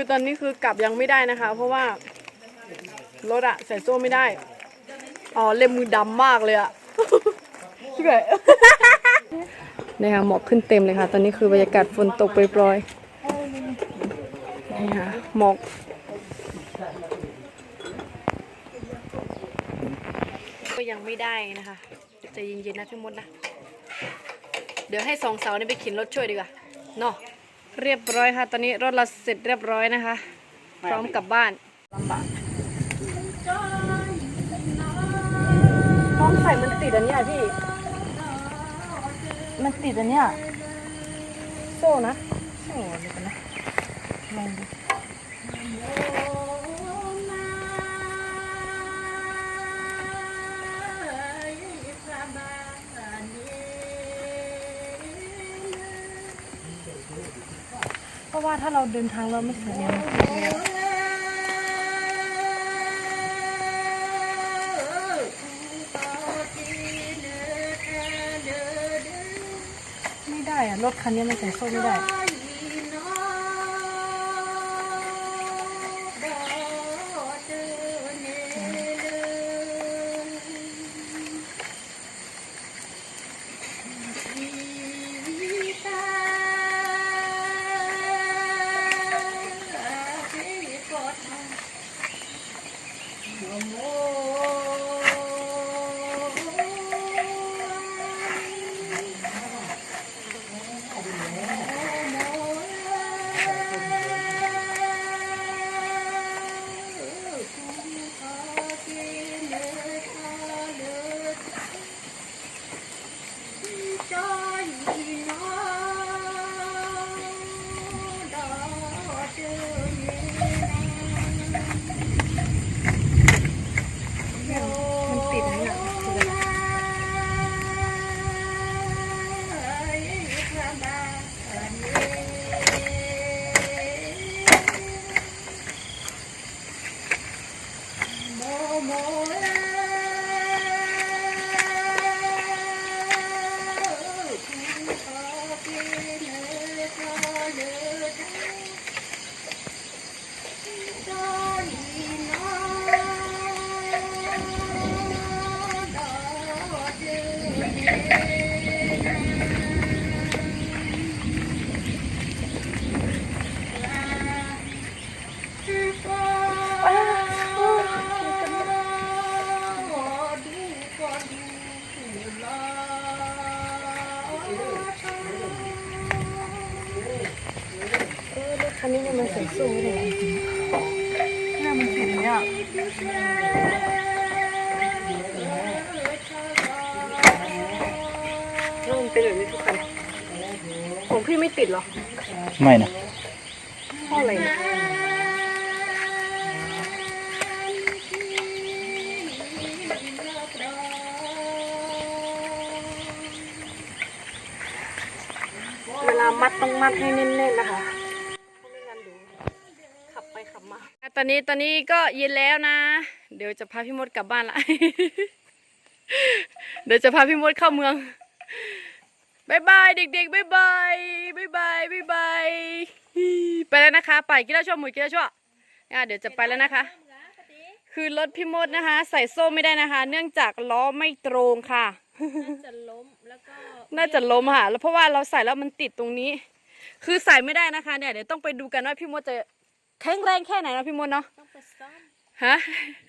คือตอนนี้คือกลับยังไม่ได้นะคะ เพราะว่ารถอะใส่โซ่ไม่ได้ อ๋อเล็มมือดำมากเลยอะพี่ไก่นี่ค่ะหมอกขึ้นเต็มเลยค่ะ ตอนนี้คือบรรยากาศฝนตกปล่อยๆนี่ค่ะหมอกก็ยังไม่ได้นะคะใจะเย็นๆนะพี่มดนะ เดี๋ยวให้สองสาวนี่ไปขินรถช่วยดีกว่าเนาะ เรียบร้อยค่ะ ตอนนี้รถเราเสร็จเรียบร้อยนะคะ พร้อมกลับบ้านลำบากน้องใส่มันติดอันเนี้ยพี่ มันติดอันเนี้ยโซ่นะโซ่เดี๋ยวกันนะลองดู ราะว่าถ้าเราเดินทางเราไม่ถึงเนี่ยมันติดเนี่ยไม่ได้อะรถคันนี้มันใส่โซ่ไม่ได้ นนี้เนี่ยมันใส่โซ่ไม่ได้หน้ามันติดอันเนี้ยแล้วมันเป็นแบบนี้ทุกคันของพี่ไม่ติดเหรอ ไม่นะเพราะอะไรเนี่ยเวลามัดต้องมัดให้แน่นๆนะคะ อนนี้ตอนนี้ก็เย็นแล้วนะ เดี๋ยวจะพาพี่มดกลับบ้านละ เดี๋ยวจะพาพี่มดเข้าเมืองบายบายเด็กๆบายบายบายบายบายบายไปแล้วนะคะ ไปกินแล้วชั่วหมุยกินแล้วชั่วอะเดี๋ยวจะไปแล้วนะคะ คือรถพี่มดนะคะ ใส่โซ่ไม่ได้นะคะ เนื่องจากล้อไม่ตรงค่ะ น่าจะล้มแล้วก็น่าจะล้มค่ะ แล้วเพราะว่าเราใส่แล้วมันติดตรงนี้ คือใส่ไม่ได้นะคะ เนี่ยเดี๋ยวต้องไปดูกันว่าพี่มดจะ แข็งแรงแค่ไหนนะพี่มดเนาะต้องไปซ่อมฮะ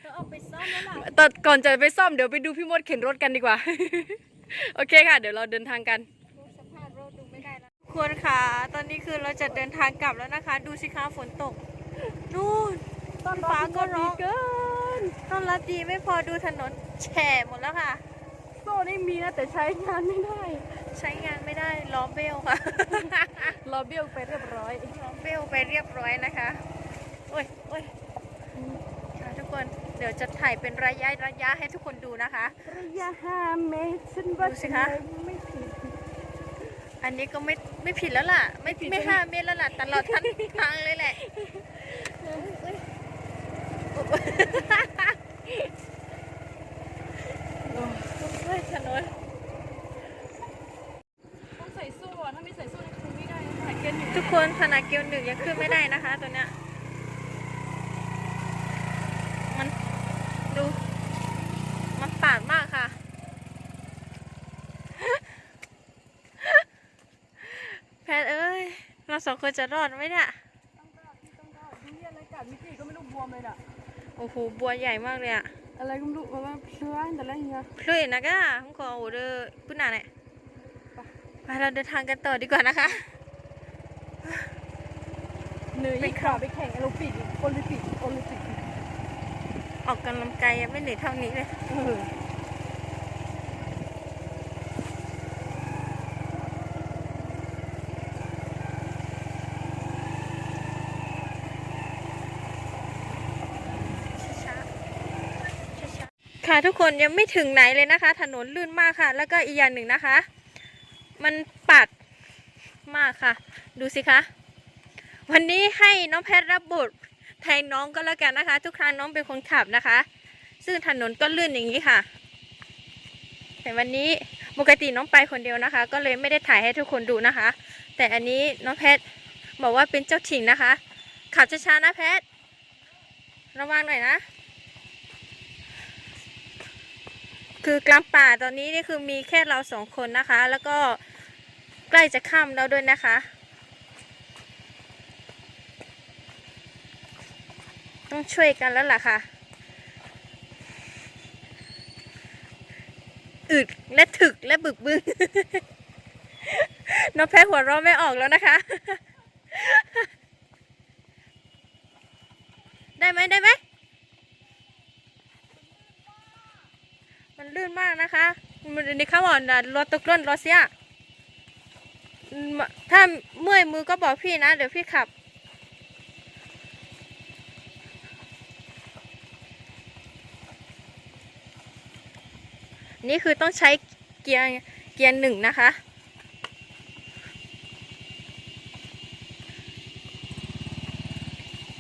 ก็เอาไปซ่อมแล้วล่ะตอนก่อนจะไปซ่อมเดี๋ยวไปดูพี่มดเข็นรถกันดีกว่า โอเคค่ะ เดี๋ยวเราเดินทางกันสภาพรถดูไม่ได้แล้วควรค่ะ ตอนนี้คือเราจะเดินทางกลับแล้วนะคะ ดูสิคะฝนตกนู่นต้นฟ้าก็ร้องเกินต้อนรับดีไม่พอดูถนนแฉะหมดแล้วค่ะโซ่นี่มีนะแต่ใช้งานไม่ได้ ใช้งานไม่ได้ล้อเบลค่ะรอเบี้ยวไปเรียบร้อยล้อเบลไปเรียบร้อยนะคะ โอ้ยโอ้ยค่ะทุกคนเดี๋ยวจะถ่ายเป็นระยะระยะให้ทุกคนดูนะคะ ระยะห้าเมตรฉันว่าดูสิคะไม่ผิดอันนี้ก็ไม่ไม่ผิดแล้วล่ะ ไม่ไม่ผิดไม่ใช่ไหมห้าเมตรแล้วล่ะตลอดทั้งทางเลยแหละเฮ้ยถนนต้องใส่โซ่อะถ้าไม่ใส่โซ่นี่คือไม่ได้ถ่ายเกินอยู่ทุกคนขนาดเกียวหนึ่งยังขึ้นไม่ได้นะคะ ตัวเนี้ย องคนจะรอดไหมเนี่ยดูเนี่ยอะไรกัดมิจิก็ไม่รู้บวมเลยน่ะโอ้โหบัวใหญ่มากเลยอะอะไรก็ไม่รู้แบบว่าเชื้อแต่ละอย่างเพลยนะก้าผมขอโอเดอร์ปุ่นหนาเนี่ยไปเราเดินทางกันต่อดีกว่านะคะเหนื่อยอีกค่ะไปแข่งแอโรบิกโอลิมปิกโอลิมปิกออกกำลังกายยังไม่เหนื่อยเท่านี้เลย เออ ค่ะ ทุกคนยังไม่ถึงไหนเลยนะคะ ถนนลื่นมากค่ะ แล้วก็อีกอย่างหนึ่งนะคะ มันปัดมากค่ะ ดูสิคะ วันนี้ให้น้องแพทย์รับบทแทนน้องก็แล้วกันนะคะ ทุกครั้งน้องเป็นคนขับนะคะ ซึ่งถนนก็ลื่นอย่างนี้ค่ะ แต่วันนี้ปกติน้องไปคนเดียวนะคะ ก็เลยไม่ได้ถ่ายให้ทุกคนดูนะคะ แต่อันนี้น้องแพทย์บอกว่าเป็นเจ้าถิ่นนะคะ ขับช้าๆนะแพทย์ระวังหน่อยนะ คือกลางป่าตอนนี้นี่คือมีแค่เราสองคนนะคะ แล้วก็ใกล้จะค่ำแล้วด้วยนะคะ ต้องช่วยกันแล้วล่ะค่ะอึดและถึกและบึกบึนน้องแพ้หัวเราะไม่ออกแล้วนะคะ นในข้าวอ่อนะรถตกล่นรถเสียถ้าเมื่อยมือก็บอกพี่นะ เดี๋ยวพี่ขับ นี่คือต้องใช้เกียร์เกียร์หนึ่งนะคะ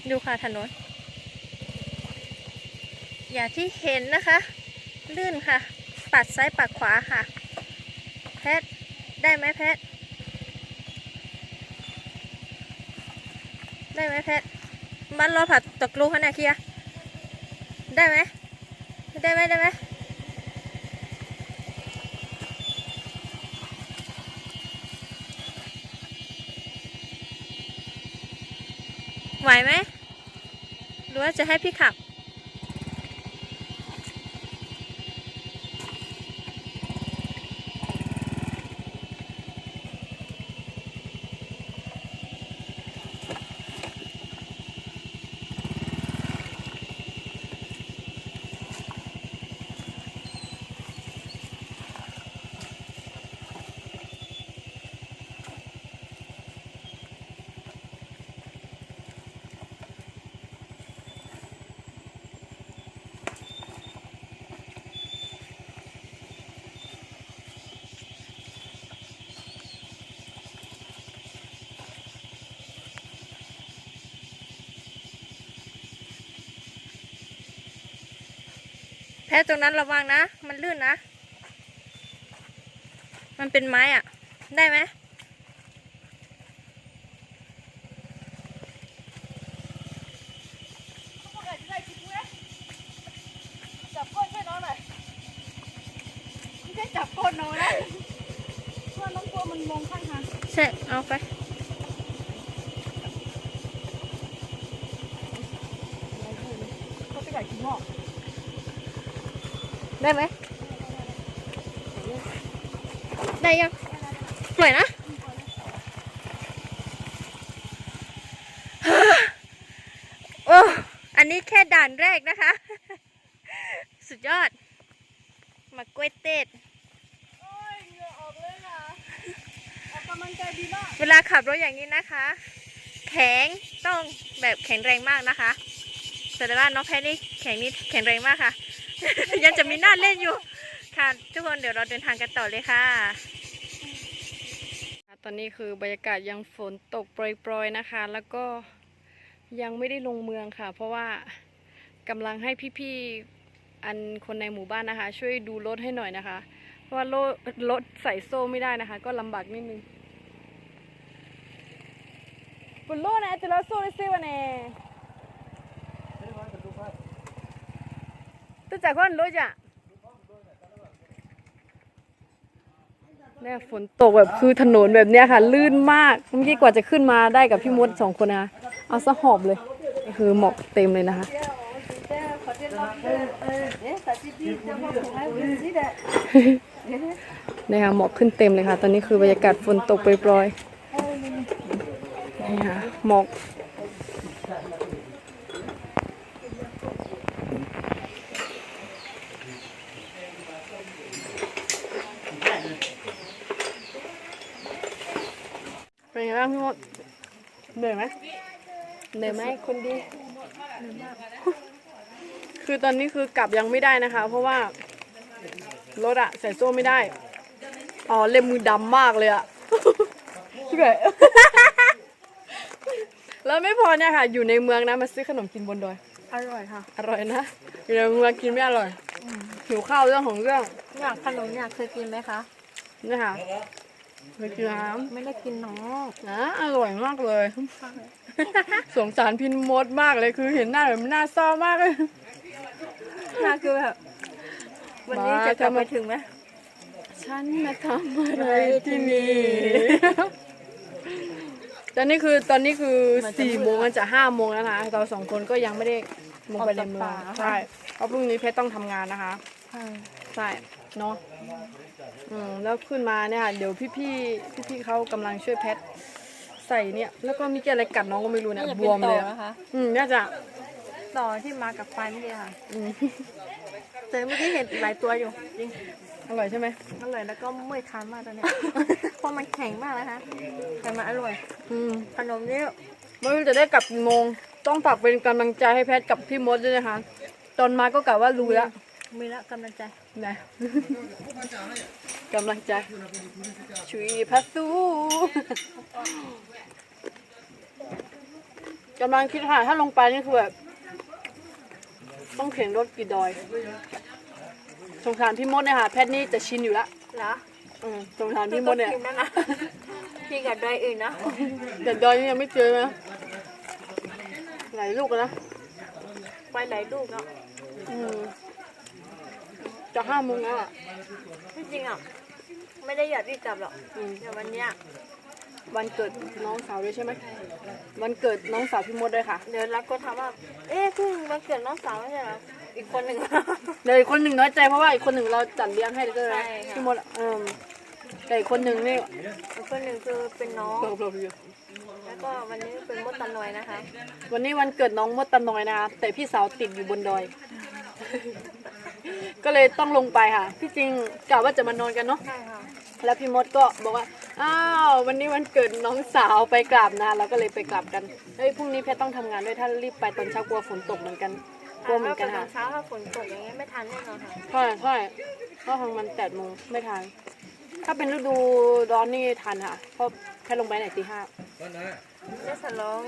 ดูค่ะถนน อย่างที่เห็นนะคะ ลื่นค่ะ ปัดซ้ายปัดขวาค่ะ แพท ได้ไหมแพท ได้ไหมแพทมันรอผัดตกลูกขนาดเคียได้ไหมได้ไหมได้ไหมไหวไหมหรือว่าจะให้พี่ขับ แพ้ตรงนั้นระวังนะ มันลื่นนะ มันเป็นไม้อะได้ไหมจับก้นช่วยน้องหน่อยไม่ใช่จับก้นน้องนะเพราะน้องกลัวมันมองข้างทางใช่เอาไปเขาไปไก่กินหม้อ ได้ไหม ได้ยังปล่อยนะโอ้อันนี้แค่ด่านแรกนะคะ สุดยอด มากล้วยเต็ดโอ้ยเหงื่อออกเลยอะออกกำลังกายดีมากเวลาขับรถอย่างนี้นะคะ แข็งต้องแบบแข็งแรงมากนะคะแต่ว่าน้องแพทนี่แข็งนี่แข็งแรงมากค่ะ ยังจะมีหน้าเล่นอยู่ ค่ะ ทุกคนเดี๋ยวเราเดินทางกันต่อเลยค่ะ ตอนนี้คือบรรยากาศยังฝนตกโปรยๆนะคะ แล้วก็ยังไม่ได้ลงเมืองค่ะ เพราะว่ากำลังให้พี่ๆอันคนในหมู่บ้านนะคะ ช่วยดูรถให้หน่อยนะคะ เพราะว่ารถรถใส่โซ่ไม่ได้นะคะ ก็ลำบากนิดนึงบนโลนะจะละโซ่ได้ซิวะเนี่ย ตัวจากคนรถจ้ะเนี่ยฝนตกแบบคือถนนแบบเนี้ยค่ะ ลื่นมากเมื่อกี้กว่าจะขึ้นมาได้กับพี่มดสองคนนะคะเอาซะหอบเลย คือหมอกเต็มเลยนะคะ นี่ค่ะหมอกขึ้นเต็มเลยค่ะ ตอนนี้คือบรรยากาศฝนตกโปรยๆนี่ค่ะหมอก นไงบ้างพี่มดเหนื่อยไหมเหนื่อยไหมคนดี คือตอนนี้คือกลับยังไม่ได้นะคะ เพราะว่ารถอะใส่โซ่ไม่ได้ อ๋อเล็บมือดำมากเลยอะพี่เก๋แล้วไม่พอเนี่ยค่ะ อยู่ในเมืองนะมาซื้อขนมกินบนดอย อร่อยค่ะ อร่อยนะ อยู่ในเมืองกินไม่อร่อยหิวข้าวเรื่องของเรื่องอยากขนมอยากเคยกินไหมคะนี่ค่ะ ไปกินน้ไม่ได้กินน้องำนะอร่อยมากเลย สงสารพินมดมากเลยคือเห็นหน้าแบบหน้าเศร้ามากเลยน่าคือแบบวันนี้มาจะกลับทำไมไปถึงไหมฉันมาทำอะไรที่นี่ตอนนี้คือตอนนี้คือสี่โมงมันจะห้าโมงแล้วนะคะเราสองคนก็ยังไม่ได้ลงไปในเมืองใช่เพราะพรุ่งนี้เพชรต้องทำงานนะคะ ใช่ เนาะอืมแล้วขึ้นมาเนี่ยค่ะเดี๋ยวพี่พี่พี่พี่ๆเขากำลังช่วยแพทใส่เนี่ย แล้วก็มีอะไรกัดน้องก็ไม่รู้เนี่ยน่าจะบเป็นวมต่เลอยนะคะ อืมน่าจะต่อที่มากับฟันนี่ค่ะ อืม แต่เมื่อกี้เห็นหลายตัวอยู่จริงอร่อยใช่ไหมอร่อยแล้วก็เมื่อยคานมากตอนเนี้ย เพราะมันแข็งมากนะคะแต่มันอร่อย อืม ขนมนี่ไม่รู้จะได้กลับกี่โมง ต้องฝากเป็นกำลังใจให้แพทกับพี่มดด้วยนะคะ ตอนมาก็กะว่ารู้แล้ว มีละกำลังใจนะกำลังใจชุยพัสสูกำลังคิดค่ะถ้าลงไปนี่คือแบบต้องเข็นรถกี่ดอย สงสารพี่มดเนี่ยค่ะแพทนี่จะชินอยู่ละเหรออืมสงสารพี่มดเนี่ยกินแล้วนะพี่กับดอยอื่นนะแต่ดอยนี่ยังไม่เจอนะหลายลูกแล้วนะไปหลายลูกเนาะอืม จะห้าโมงแล้วอะที่จริงอะ ไม่ได้อยากรีบกลับหรอกอืมแต่วันเนี้ยวันเกิดน้องสาวด้วยใช่ไหมวันเกิดน้องสาวพี่มดด้วยค่ะเดี๋ยวรักก็ถามว่า เอ๊ะเพิ่งวันเกิดน้องสาวไม่ใช่เหรออีกคนหนึ่ง เดี๋ยวอีกคนหนึ่งน้อยใจเพราะว่าอีกคนหนึ่งเราจัดเลี้ยงให้ด้วยใช่นะค่ะ พี่มดอะเออแต่อีกคนหนึ่งนี่อีกคนหนึ่งคือเป็นน้องเปล่าเปล่าเปล่าแล้วก็วันนี้เป็นมดตะนอยนะคะวันนี้วันเกิดน้องมดตะนอยนะคะแต่พี่สาวติดอยู่บนดอย ก็เลยต้องลงไปค่ะที่จริงกะว่าจะมานอนกันเนาะ ใช่ค่ะแล้วพี่มดก็บอกว่า อ้าว วันนี้วันเกิดน้องสาวไปกราบนะเราก็เลยไปกราบกัน เฮ้ย พรุ่งนี้เพชรต้องทำงานด้วย ถ้ารีบไปตอนเช้ากลัวฝนตกเหมือนกัน กลัวเหมือนกันถ้าค่ะตอนเช้าถ้าฝนตกอย่างเงี้ยไม่ทันแน่นอนค่ะ ใช่ใช่เพราะทางมันแปดโมงไม่ทัน ถ้าเป็นฤดูร้อนนี่ทันค่ะ เพราะแค่ลงไปไหนตีห้า จะฉลอง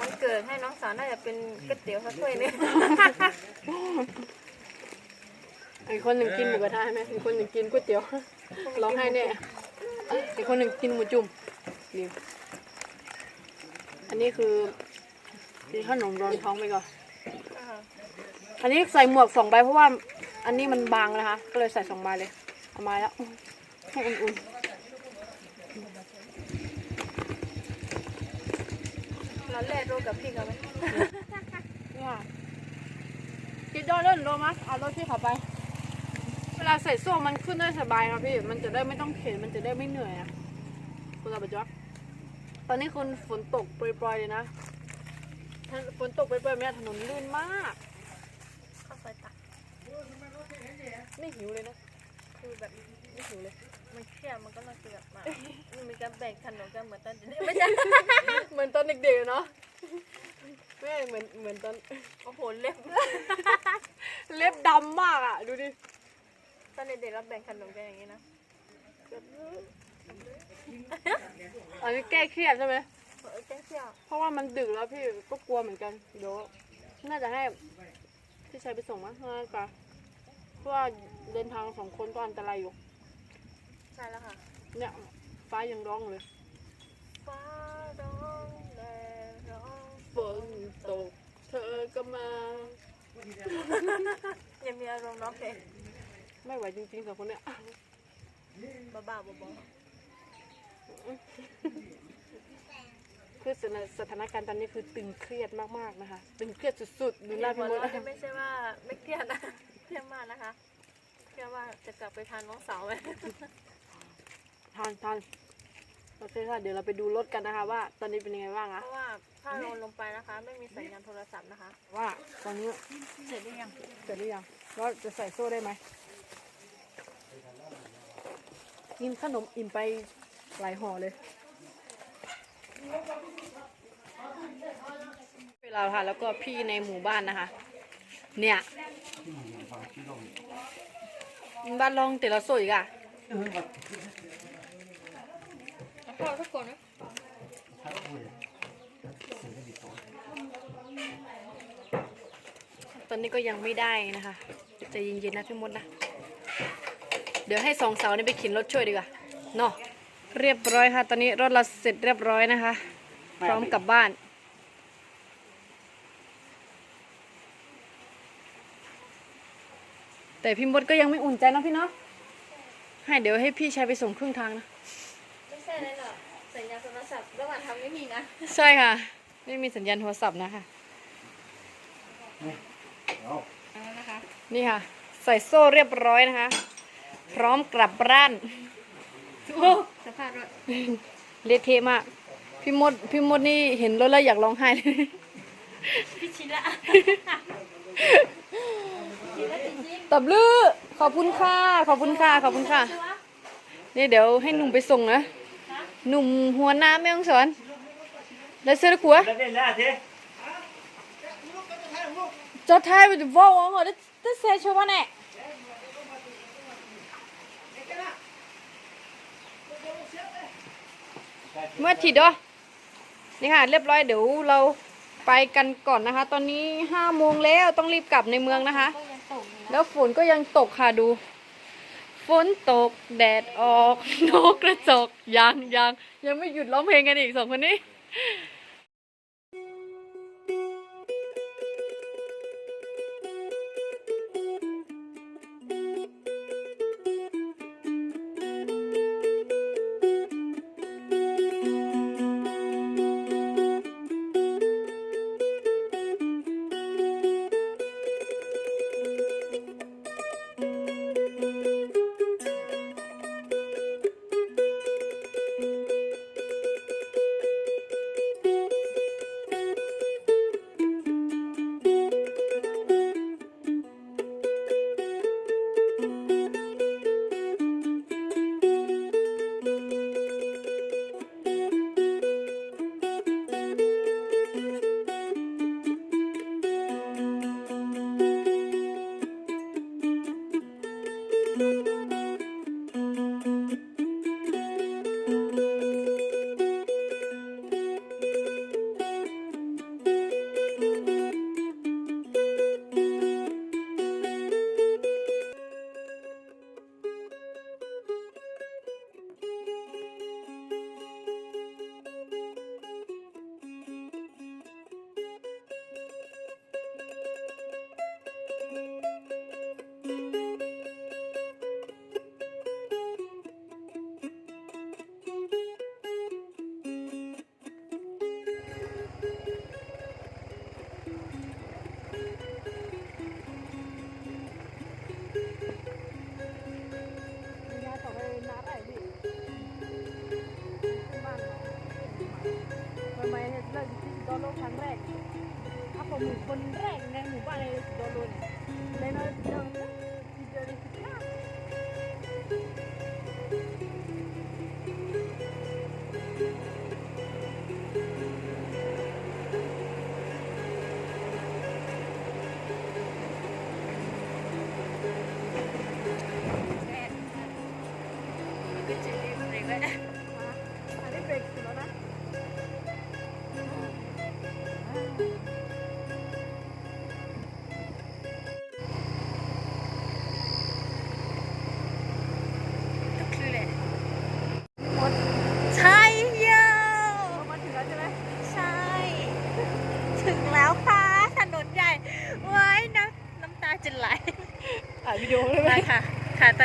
วันเกิดให้น้องสาวน่าจะเป็นก๋วยเตี๋ยวสักถ้วยหนึง อีกคนหนึ่งกินหมูกระทะใช่ไหมอีกคนหนึ่งกินก๋วยเตี๋ยวร้องไห้แน่อีกคนหนึ่งกินหมูจุ่มดีอันนี้คือกินขนมรองท้องไปก่อนอันนี้ใส่หมวกสองใบเพราะว่า อันนี้มันบางนะคะ ก็เลยใส่สองใบเลยเอามาแล้วให้อุ่นเราแลกโรกับพี่เขาไหมๆนี่ค่ะกินดอเล่นโรมัสเอารถพี่ขับไป เวลาใส่โซ่มันขึ้นได้สบายครับพี่ มันจะได้ไม่ต้องเข็น มันจะได้ไม่เหนื่อยอะคุณอาบจ๊อกตอนนี้คุณฝนตกปล่อยๆเลยนะถ้าฝนตกปล่อยๆแบบเนี้ยถนนลื่นมากเข้าไปตักไม่หิวเลยนะ คือแบบไม่หิวเลย มันเครียดมันก็ต้องเกือบมามันมีการแบ่งขนมกันเหมือนตอนเด็กไม่ใช่ เหมือนตอนเด็กๆอะเนาะไม่เหมือนเหมือนตอน โอ้โห เล็บ เล็บดำมากอะ ดูดิต อนเด็กๆเราแบ่งขนมกันอย่างนี้นะอันนี้แก้เครียดใช่ไหมเออแก้เที่ยวเพราะว่ามันดึกแล้วพี่ก็กลัวเหมือนกันเดี๋ยวน่าจะให้พี่ชายไปส่งมั้งง่ายกว่าเพราะว่าเดินทางสองคนก็อันตรายอยู่ ใช่แล้วค่ะเนี่ยฟ้ายังร้องเลยฟ้าร้องแลร้องฝนตกเธอก็มายังมีอารมณ์ร้องเพลง ไม่ไหวจริงๆสองคนเนี่ยบ้าๆบอๆคือสถานสถานการณ์ตอนนี้คือตึงเครียดมากๆนะคะ ตึงเครียดสุดๆดูหน้าพี่มดเราจะไม่ใช่ว่าไม่เครียดนะเครียดมากนะคะเครียดว่าจะกลับไปทานน้องสาวไหมทานทานโอเคค่ะเดี๋ยวเราไปดูรถกันนะคะ ว่า ตอนนี้เป็นยังไงบ้างเพอะราะว่าถ้าลงลงไปนะคะ ไม่มีสัญญาณโทรศัพท์นะคะ ว่าตอนนี้เสร็จหรือยังเสร็จหรือยังว่าจะใส่โซ่ได้ไหม กินขนมอิ่มไปหลายห่อเลย เวลาค่ะ แล้วก็พี่ในหมู่บ้านนะคะ เนี่ยบ้านลองแต่ละโซ่อีกอะขอทุกคนนะตอนนี้ก็ยังไม่ได้นะคะใจเย็นๆนะพี่มดนะ ดี๋ยวให้สองเสานี่ไปเข็นรถช่วยดีกว่าเนาะเรียบร้อยค่ะ ตอนนี้รถเราเสร็จเรียบร้อยนะคะ พร้อมกลับบ้าน แต่พี่มดก็ยังไม่อุ่นใจนะพี่เนาะให้เดี๋ยวให้พี่ชายไปส่งครึ่งทางนะ ไม่ใช่เลยหรอกสัญญาณโทรศัพท์ระหว่างทำไม่มีนะ ใช่ค่ะ ไม่มีสัญญาณโทรศัพท์นะคะเอานะคะนี่ค่ะ ใส่โซ่เรียบร้อยนะคะ พร้อมกลับบ้านโอ้สภาพรถเละเทะมาก พี่มด พี่มดนี่เห็นรถแล้วอยากร้องไห้เลยพี่ชิละชิละจริงตับลือขอบคุณค่ะ ขอบคุณค่ะ ขอบคุณค่ะ นี่เดี๋ยวให้หนุ่มไปส่งนะ หนุ่มหัวหน้าแม่ต้องสอน แล้วเสื้อขัว Lên ra thế. จอดท้ายไปดูว่าวังเหรอจะเซชวันแน่ เมื่อทีดดอนี่ค่ะ เรียบร้อยเดี๋ยวเราไปกันก่อนนะคะ ตอนนี้ห้าโมงแล้วต้องรีบกลับในเมืองนะคะก็ยังตกอยู่นะแล้วฝนก็ยังตกค่ะดู ฝนตกแดดออกนกกระจกยังยังยังไม่หยุดร้องเพลงกันอีกสองคนนี้ เลิกที่โดนโลครั้งแรกถ้าผมคนแรกในหมู่บ้านเลยโดนโลเนี่ยในน้อยเดียวนะทีเดียวเลยสิบห้าก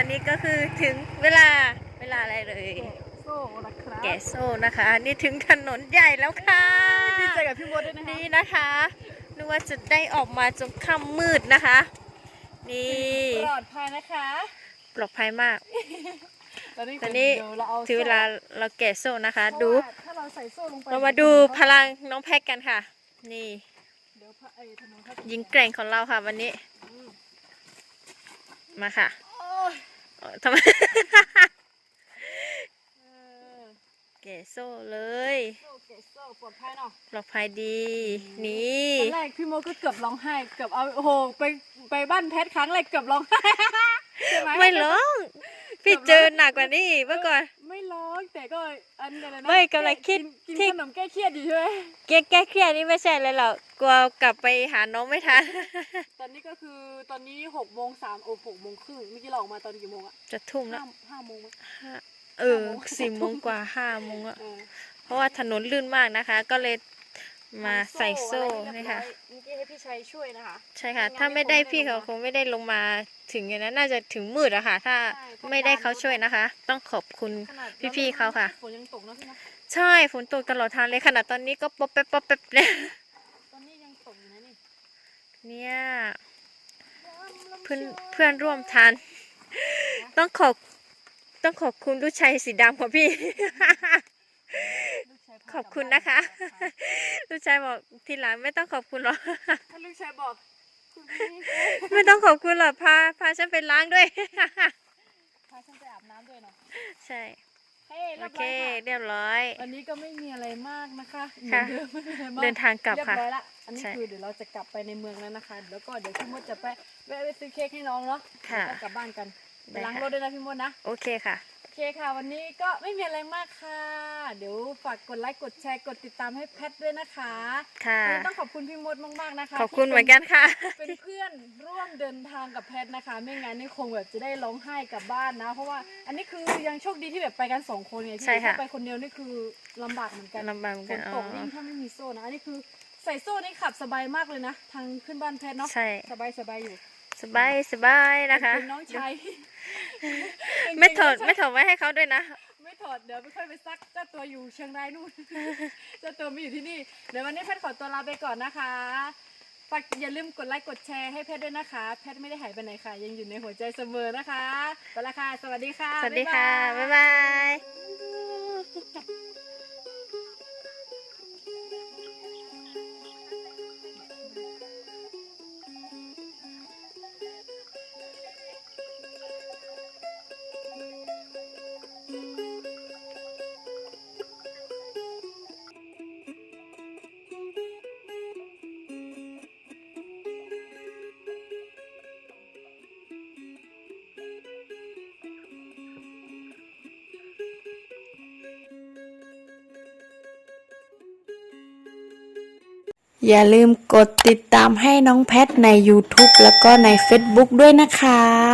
อได้ไหมได้ค่ะค่ะตอนนี้ก็คือถึงเวลาเวลาอะไรเลย โซ่นะครับแกะโซ่นะคะ นี่ถึงถนนใหญ่แล้วค่ะดีใจกับพี่มดด้วยนะคะนี่นะคะนึกว่าจะได้ออกมาจนค่ำมืดนะคะ นี่ปลอดภัยนะคะปลอดภัยมาก ตอนนี้ตอนนี้เดี๋ยวเราเอาถึงเวลาเราแกะโซ่นะคะเพราะดูว่าถ้าเราใส่โซ่ลงไปเรามาดูพลังน้องแพ็กกันค่ะ นี่เดี๋ยวพระไอ้ถนนเขาจะยิงแกร่งของเราค่ะวันนี้อืมมาค่ะโอ้ยเอ่อ ทำไมเออแกะโซ่เลยโซ่เกะโซ่ปลอดภัยเนาะปลอดภัยดี นี่ตอนแรกพี่โมก็เกือบร้องไห้ เกือบเอาโอ้โหไปไปบ้านแพทครั้งแรกเกือบร้องไห้ใช่ไหมไม่ร้อง พี่เจอหนักกว่านี้เมื่อก่อนไม่ ร้องแต่ก็อันอะไรนะไม่กำลังคิดกินที่ ขนมแก้เครียดอยู่ใช่ไหมแก้แก้เครียดนี่ไม่ใช่เลยหรอกกลัวกลับไปหาน้องไม่ทัน ตอนนี้ก็คือตอนนี้หกโมงสามโอ้หกโมงครึ่งเมื่อกี้เราออกมาตอนกี่โมงอะจะทุ่มแล้ห้าวห้าโมงมั้ยเออห้าโมง สี่โมงกว่าห้าโมงอะเออเพราะว่าถนนลื่นมากนะคะ ก็เลย มาใส่โซ่อะไรให้นี่เรียบร้ค่ะอยเมื่อกี้ให้พี่ชัยช่วยนะคะ ใช่ค่ะไม่งั้นถ้าไม่ได้ไม่คงพี่เขาไม่ได้ลงมาคงไม่ได้ลงมาถึงอย่างนั้นน่าจะถึงมืดอะค่ะ ถ้าใช่ไม่ได้เขาช่วยนะคะ ต้องขอบคุณขนาดพี่ๆเขาค่ะ ฝนยังตกนะพี่นะใช่ฝนตกตลอดทางเลยขนาดตอนนี้ก็ป๊อปแป๊บป๊อปแป๊บเนี่ยตอนนี้ยังตกอยู่นะนี่เนี่ยเพื่อนเพื่อนร่วมทาน ต้องขอบต้องขอบคุณลูกชายสีดำของพี่ลูกชายพา ขอบคุณกลันะคะบ้าลูกชายบอกทีหลังไม่ต้องขอบคุณหรอก ถ้าลูกชายบอกคุณพี่ไม่ต้องขอบคุณหรอกพาพาฉันไปล้างด้วย พาฉันไปอาบน้ำด้วยเนาะใช่ เฮ้ยโอเรียบเค ร้อยค่ะเรียบร้อย วันนี้ก็ไม่มีอะไรมากนะคะค่ะเหมือนเดิมไม่มีอะไรมาก เดินทางกลับค่ะเรียบร้อยละ อันนี้ใช่คือเดี๋ยวเราจะกลับไปในเมืองแล้วนะคะ แล้วก็เดี๋ยวพี่มดจะไปแวะไปซื้อเค้กให้น้องเนาะค่ะแล้วก็กลับบ้านกันไปได้ล้างค่ะ รถด้วยนะพี่มดนะ โอเคค่ะโอ เคค่ะ วันนี้ก็ไม่มีอะไรมากค่ะ เดี๋ยวฝากกดไลค์กดแชร์กดติดตามให้แพทด้วยนะคะค่ะวันนี้ต้องขอบคุณพี่มดมากๆนะคะขอบคุณที่เหมือนกันค่ะเป็นเป็นเพื่อนร่วมเดินทางกับแพทนะคะ ไม่งั้นนี่คงแบบจะได้ร้องไห้กลับบ้านนะ เพราะว่าอันนี้คือยังโชคดีที่แบบไปกันสองคนไงพี่ใช่ค่ะถ้าไปคนเดียวนี่คือลำบากเหมือนกันลำบากเหมือนฝกันนอ๋ตอกยิ่งถ้าไม่มีโซ่นะอันนี้คือใส่โซ่นี่ขับสบายมากเลยนะ ทางขึ้นบ้านแพทย์เนาะใช่สบายสบายอยู่ สบายสบายนะคะเป็นน้องชาย ไม่ถอดเป็นไม่ถอดไว้ให้เขาด้วยนะ ไม่ถอดเดี๋ยวไม่ค่อยไปซักเจ้าตัวอยู่เชียงรายนู่นเจ้าตัวไม่อยู่ที่นี่ เดี๋ยววันนี้แพทย์ขอตัวลาไปก่อนนะคะฝากอย่าลืมกดไลค์กดแชร์ให้แพทย์ด้วยนะคะ แพทย์ไม่ได้หายไปไหนค่ะ ยังอยู่ในหัวใจเสมอนะคะไปละค่ะสวัสดีค่ะ สวัสดีค่ะ บ๊ายบาย อย่าลืมกดติดตามให้น้องแพทใน YouTube แล้วก็ใน Facebook ด้วยนะคะ